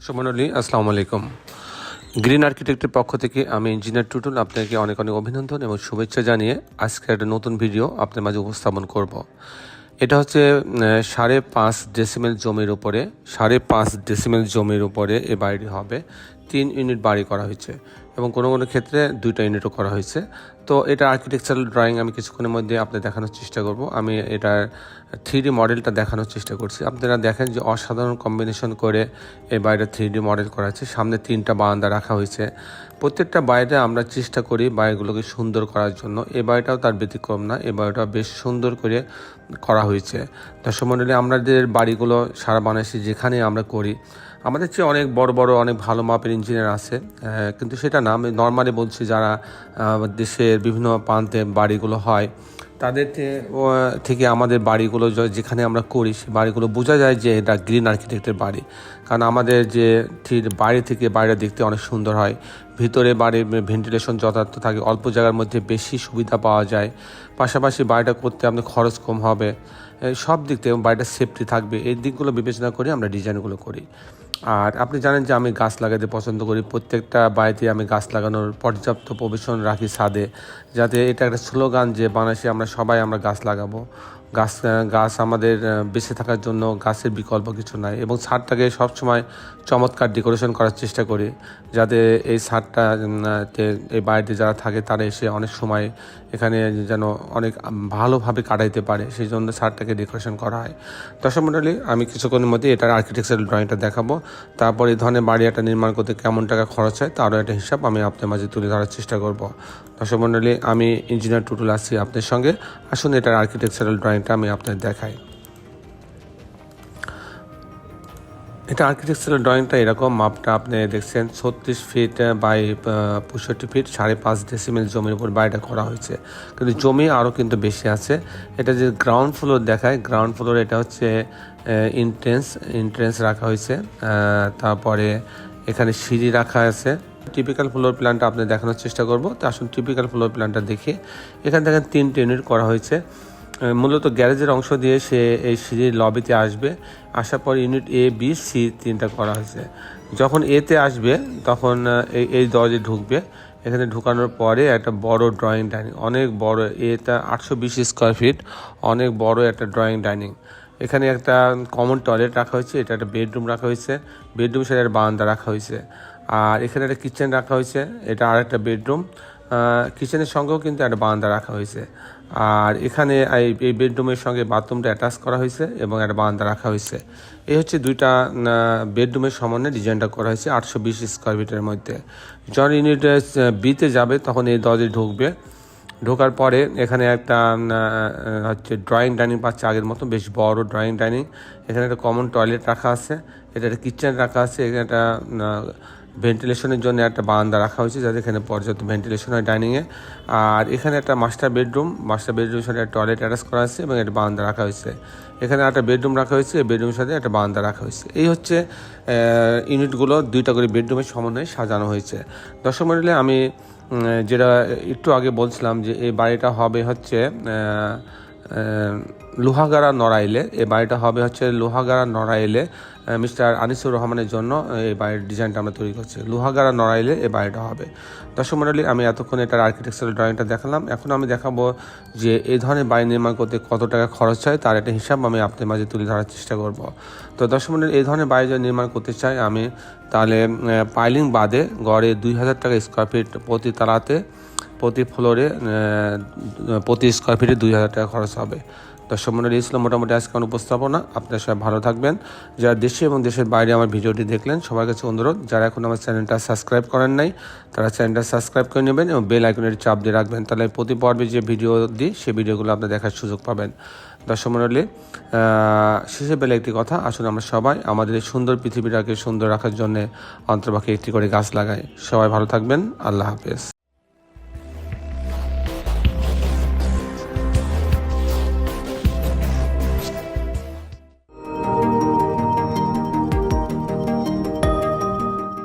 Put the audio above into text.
সুমনলি আসসালামু আলাইকুম গ্রিন আর্কিটেক্টের পক্ষ থেকে আমি ইঞ্জিনিয়ার টুটুল আপনাকে অনেক অনেক অভিনন্দন এবং শুভেচ্ছা জানিয়ে আজকে একটা নতুন ভিডিও আপনার মাঝে উপস্থাপন করব। এটা হচ্ছে সাড়ে পাঁচ ডেসিমেল জমির উপরে, সাড়ে পাঁচ ডেসিমেল জমির উপরে এ বাড়িটি হবে তিন ইউনিট বাড়ি করা হয়েছে এবং কোনো কোনো ক্ষেত্রে দুইটা ইউনিটও করা হয়েছে। তো এটা আর্কিটেকচারাল ড্রয়িং আমি কিছুক্ষণের মধ্যে আপনাদের দেখানোর চেষ্টা করব। আমি এটার থ্রি মডেলটা দেখানোর চেষ্টা করছি। আপনারা দেখেন যে অসাধারণ কম্বিনেশন করে এই বাড়িটা থ্রি মডেল করা হয়েছে। সামনে তিনটা বারান্দা রাখা হয়েছে। প্রত্যেকটা বাড়িতে আমরা চেষ্টা করি বাড়িগুলোকে সুন্দর করার জন্য। এ বাড়িটাও তার ব্যতিক্রম না, এ বাড়িটা বেশ সুন্দর করে করা হয়েছে। দর্শক মণ্ডলী আমাদের বাড়িগুলো সারা বাংলাদেশে যেখানে আমরা করি আমাদের চেয়ে অনেক বড় বড়, অনেক ভালো মাপের ইঞ্জিনিয়ার আছে কিন্তু সেটা না, আমি নর্মালি বলছি যারা দেশের বিভিন্ন প্রান্তে বাড়িগুলো হয়, তাদের থেকে আমাদের বাড়িগুলো যেখানে আমরা করি সেই বাড়িগুলো বোঝা যায় যে এটা গ্রিন আর্কিটেক্টের বাড়ি। কারণ আমাদের যে ঠিক বাইরে থেকে বাইরে দেখতে অনেক সুন্দর হয়, ভিতরে বাড়ির ভেন্টিলেশন যথার্থ থাকে, অল্প জায়গার মধ্যে বেশি সুবিধা পাওয়া যায়, পাশাপাশি বাড়িটা করতে আপনার খরচ কম হবে সব দিক থেকে বাড়িটা সেফটি থাকবে, এই দিকগুলো বিবেচনা করে আমরা ডিজাইনগুলো করি। আর আপনি জানেন যে আমি গাছ লাগাতে পছন্দ করি। প্রত্যেকটা বাড়িতে আমি গাছ লাগানোর পর্যাপ্ত প্রবেশন রাখি ছাদে, যাতে এটা একটা স্লোগান যে বাংলাদেশে আমরা সবাই আমরা গাছ লাগাবো। গাছ গাছ আমাদের বেঁচে থাকার জন্য গাছের বিকল্প কিছু নাই এবং ছাদটাকে সবসময় চমৎকার ডেকোরেশন করার চেষ্টা করি, যাতে এই ছাদটা এই বাড়িতে যারা থাকে তারা এসে অনেক সময় এখানে যেন অনেক ভালোভাবে কাটাইতে পারে, সেই জন্য ছাদটাকে ডেকোরেশন করা হয়। দর্শক আমি কিছুক্ষণের মধ্যে এটার আর্কিটেকচারাল ড্রয়িংটা দেখাবো। তারপর এই ধরনের বাড়ি একটা নির্মাণ করতে কেমন টাকা খরচ হয়, তারও একটা হিসাব আমি আপনার মাঝে তুলে ধরার চেষ্টা করব। দর্শক মণ্ডলী, আমি ইঞ্জিনিয়ার টুটুল আছি আপনার সঙ্গে। আসুন এটার আর্কিটেকচারাল ড্রয়িংটা আমি আপনাদের দেখাই। এটা আর্কিটেকচারাল ড্রয়িংটা এরকম, মাপটা আপনি দেখছেন ছত্রিশ ফিট বাই পঁয়ষট্টি ফিট সাড়ে পাঁচ ডেসিমেল জমির উপর বাড়িটা করা হয়েছে। কিন্তু জমি আরও কিন্তু বেশি আছে। এটা যে গ্রাউন্ড ফ্লোর দেখায় গ্রাউন্ড ফ্লোর এটা হচ্ছে ইন্ট্রেন্স ইন্ট্রেন্স রাখা হয়েছে। তারপরে এখানে সিঁড়ি রাখা আছে। টিপিক্যাল ফ্লোর প্ল্যানটা আপনি দেখানোর চেষ্টা করব। তো আসুন টিপিক্যাল ফ্লোর প্ল্যানটা দেখে। এখান থেকে তিনটে ইউনিট করা হয়েছে। মূলত গ্যারেজের অংশ দিয়ে সে এই সিঁড়ির লবিতে আসবে। আসার পর ইউনিট এ বি সি তিনটা করা হয়েছে। যখন এতে আসবে, তখন এই এই দরজে ঢুকবে। এখানে ঢুকানোর পরে একটা বড় ড্রয়িং ডাইনিং অনেক বড়, এটা আটশো বিশ স্কোয়ার ফিট অনেক বড় একটা ড্রয়িং ডাইনিং এখানে একটা কমন টয়লেট রাখা হয়েছে, এটা একটা বেডরুম রাখা হয়েছে। বেডরুম সাথে একটা বারান্দা রাখা হয়েছে। আর এখানে একটা কিচেন রাখা হয়েছে, এটা আর একটা বেডরুম কিচেনের সঙ্গেও কিন্তু একটা বারান্দা রাখা হয়েছে। আর এখানে এই- বেডরুমের সঙ্গে বাথরুমটা অ্যাটাচ করা হয়েছে এবং একটা বারান্দা রাখা হয়েছে। এই হচ্ছে দুইটা বেডরুমের সমন্বয়ে ডিজাইনটা করা হয়েছে আটশো বিশ স্কোয়ার ফিটের মধ্যে। যখন ইউনিট বিতে যাবে, তখন এই দরজে ঢুকবে। ঢোকার পরে এখানে একটা হচ্ছে ড্রয়িং ডাইনিং পাচ্ছে আগের মতো, বেশ বড় ড্রয়িং ডাইনিং এখানে একটা কমন টয়লেট রাখা আছে, এটা একটা কিচেন রাখা আছে, এখানে একটা ভেন্টিলেশনের জন্য একটা বারান্দা রাখা হয়েছে, যাতে এখানে পর্যাপ্ত ভেন্টিলেশন হয় ডাইনিংয়ে আর এখানে একটা মাস্টার বেডরুম, মাস্টার বেডরুমের সাথে একটা টয়লেট অ্যাটাচ করা আছে এবং একটা বারান্দা রাখা হয়েছে। এখানে একটা বেডরুম রাখা হয়েছে, এই বেডরুমের সাথে একটা বারান্দা রাখা হয়েছে। এই হচ্ছে ইউনিটগুলো, দুইটা করে বেডরুমের সমন্বয়ে সাজানো হয়েছে। দর্শক মন্ডলে, আমি যেটা একটু আগে বলছিলাম যে এই বাড়িটা হবে হচ্ছে লোহাগাড়া নড়াইলে, এই বাড়িটা হবে হচ্ছে লোহাগাড়া নড়াইলে মিস্টার আনিসুর রহমানের জন্য এই বাড়ির ডিজাইনটা আমরা তৈরি করছি। লোহাগাড়া নড়াইলে এই বাড়িটা হবে। দর্শক মন্ডলী আমি এতক্ষণ এটার আর্কিটেকচারাল ড্রয়িংটা দেখালাম। এখন আমি দেখাবো যে এই ধরনের বাড়ি নির্মাণ করতে কত টাকা খরচ হয়, তার একটা হিসাব আমি আপনাদের মাঝে তুলে ধরার চেষ্টা করব। তো দর্শক মন্ডলী এই ধরনের বাড়ি যদি নির্মাণ করতে চাই, আমি তাহলে পাইলিং বাদে গড়ে দুই হাজার টাকা স্কোয়ার ফিট প্রতি তালাতে প্রতি ফ্লোরে প্রতি স্কোয়ার ফিটে দুই হাজার টাকা খরচ হবে। দর্শক মন্ডলী ছিল মোটামুটি আজকে আমার উপস্থাপনা আপনারা সবাই ভালো থাকবেন। যারা দেশে এবং দেশের বাইরে আমার ভিডিওটি দেখলেন, সবার কাছে অনুরোধ, যারা এখন আমার চ্যানেলটা সাবস্ক্রাইব করেন নাই, তারা চ্যানেলটা সাবস্ক্রাইব করে নেবেন এবং বেল আইকনের চাপ দিয়ে রাখবেন। তাহলে প্রতি পর্বে যে ভিডিও দিই, সেই ভিডিওগুলো আপনি দেখার সুযোগ পাবেন। দর্শক মন্ডলী শেষে বেলে একটি কথা, আসুন আমরা সবাই আমাদের এই সুন্দর পৃথিবীটাকে সুন্দর রাখার জন্য অন্তর্পক্ষে একটি করে গাছ লাগাই। সবাই ভালো থাকবেন, আল্লাহ হাফেজ।